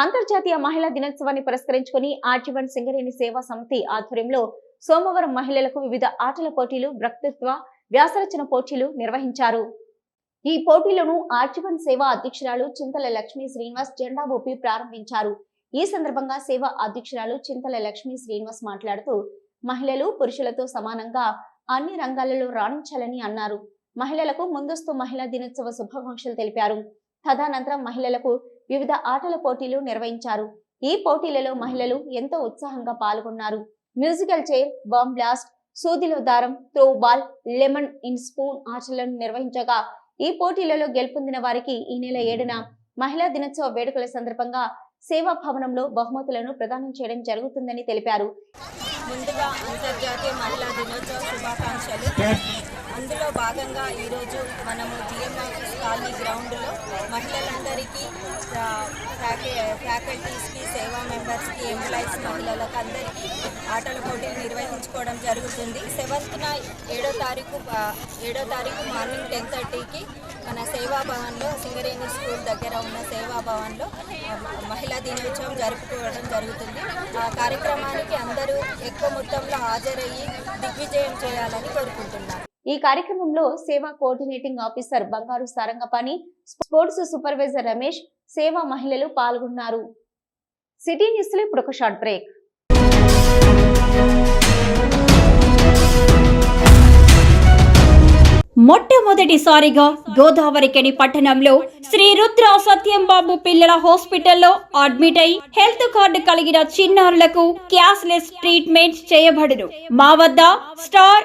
అంతర్జాతీయ మహిళా దినోత్సవాన్ని పురస్కరించుకుని ఆర్జీవన్ సింగరేణి సేవా సమితి ఆధ్వర్యంలో సోమవారం మహిళలకు వివిధ ఆటల పోటీలు వక్తృత్వ వ్యాసరచన పోటీలు నిర్వహించారు. ఈ పోటీలను ఆర్జీవన్ సేవా అధ్యక్షురాలు చింతల లక్ష్మీ శ్రీనివాస్ జెండా ఊపి ప్రారంభించారు. ఈ సందర్భంగా సేవా అధ్యక్షురాలు చింతల లక్ష్మీ శ్రీనివాస్ మాట్లాడుతూ మహిళలు పురుషులతో సమానంగా అన్ని రంగాలలో రాణించాలని అన్నారు. మహిళలకు ముందస్తు మహిళా దినోత్సవ శుభాకాంక్షలు తెలిపారు. తదనంతరం మహిళలకు వివిధ ఆటల పోటీలు నిర్వహించారు. ఈ పోటీలలో మహిళలు ఎంతో ఉత్సాహంగా పాల్గొన్నారు. మ్యూజికల్ చైర్ బాంబ్ బ్లాస్ట్ సూదిలో దారం throw ball lemon in spoon ఆటలను నిర్వహించగా ఈ పోటీలలో గెలుపొందిన వారికి ఈ నెల ఏడున మహిళా దినోత్సవ వేడుకల సందర్భంగా సేవా భవనంలో బహుమతులను ప్రదానం చేయడం జరుగుతుందని తెలిపారు. ముందుగా అంతర్జాతీయ మహిళా దినోత్సవ శుభాకాంక్షలు. అందులో భాగంగా ఈరోజు మనము జిఎంఆఫీస్ కాలనీ గ్రౌండ్లో మహిళలందరికీ ఫ్యాక- ఫ్యాకల్టీస్కి సేవా మెంబర్స్కి ఎంప్లాయీస్ మహిళలకు అందరికీ ఆటల పోటీలు నిర్వహించుకోవడం జరుగుతుంది. సెవెంత్న ఏడో తారీఖు ఏడో తారీఖు మార్నింగ్ టెన్ థర్టీకి మన సేవాభవన్లో సింగరేణి స్కూల్ దగ్గర ఉన్న సేవా భవన్లో మహిళా దినోత్సవం జరుపుకోవడం జరుగుతుంది. ఆ కార్యక్రమానికి అందరూ ఎక్కువ మొత్తంలో హాజరయ్యి దిగ్విజయం చేయాలని కోరుకుంటున్నాను ఈ కార్యక్రమంలో సేవా కోఆర్డినేటింగ్ ఆఫీసర్ బంగారు సారంగపాణి స్పోర్ట్స్ సూపర్వైజర్ రమేష్ సేవా మహిళలు పాల్గొన్నారు. సిటీ న్యూస్లో ఇప్పుడు ఒక షార్ట్ బ్రేక్. మొట్టమొదటిసారిగా గోదావరికని పట్టణంలో శ్రీ రుద్ర సత్యం బాబు పిల్లల హాస్పిటల్లో అడ్మిట్ అయి హెల్త్ కార్డు కలిగిన చిన్నారులకు క్యాష్ లెస్ ట్రీట్మెంట్ చేయబడును. మా వద్ద స్టార్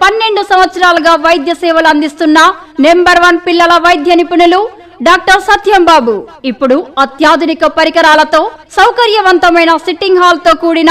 పన్నెండు సంవత్సరాలుగా వైద్య సేవలు అందిస్తున్న నెంబర్ వన్ పిల్లల వైద్య నిపుణులు డాక్టర్ సత్యం బాబు. ఇప్పుడు అత్యాధునిక పరికరాలతో సౌకర్యవంతమైన సిట్టింగ్ హాల్తో కూడిన